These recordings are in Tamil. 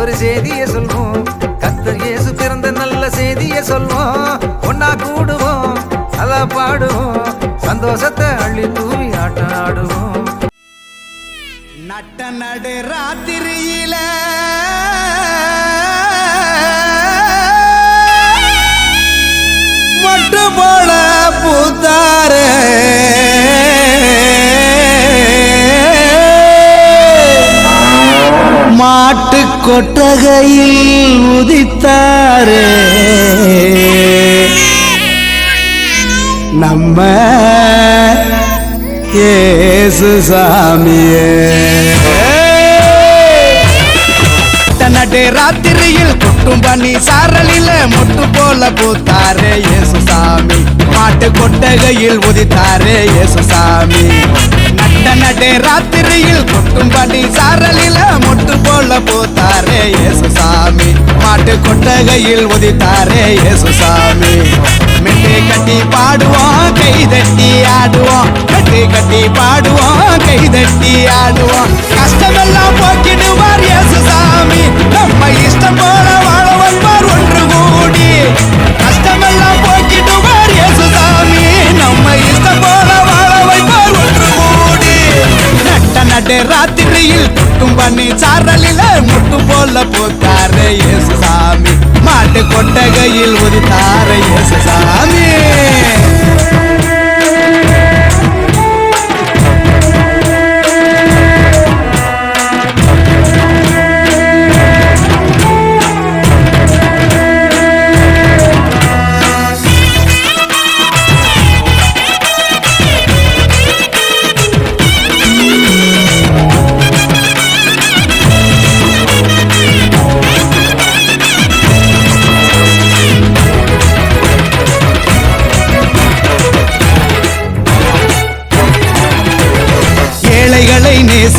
ஒரு செய்தியை சொல்வோம். கத்தர் இயேசு பிறந்த நல்ல செய்தியை சொல்வோம். ஒன்னா கூடுவோம் நல்லா பாடுவோம். சந்தோஷத்தை அள்ளி தூவி ஆட்டம் ஆடுவோம். நட்ட நடு ராத்திரியில மட்டு போல பூத்தாரே. மாட்ட கொட்டகையில் உதித்தாரே. நம்ம ஏசு சாமியே. நடு ராத்திரியில் கொட்டும் பண்ணி சாரலில மொட்டு போல பூத்தாரே ஏசு சாமி. மாட்டு கொட்டகையில் உதித்தாரே ஏசு சாமி. நட்ட நடு ராத்திரியில் கொட்டும் பண்ணி சாரலில மொட்டு போல பூத்தாரே இயேசு சாமி மாட்டு கொட்டகையில் உதித்தாரே இயேசு சாமி மெட்டு கட்டி பாடுவோம் கை தட்டி ஆடுவோம். மெட்டு கட்டி பாடுவோம் கை தட்டி ஆடுவோம். கஷ்டமெல்லாம் போக்கிடுவார் இயேசு சாமி நம்ம இஷ்டம் போல வாழ வைப்பார் ஒன்று கூடி. கஷ்டமெல்லாம் போக்கிடுவார் இயேசு சாமி நம்ம இஷ்டம் போல வாழ வைப்பார் ஒன்று கூடி. நட்ட நடு ராத்திரியில் குட்டும் பண்ணி சாரலில முட்டு போல போத்தாரு இயேசு சாமி மாட்டு கொட்டகையில் உதித்தாரு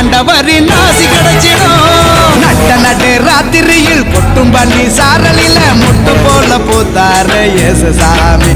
ஆண்டவரின் ஆசி கிடைச்சிடும். நட்ட நட்டு ராத்திரியில் கொட்டும் பள்ளி சாரலில முட்டு போல பூத்தாரு இயேசு சாமி.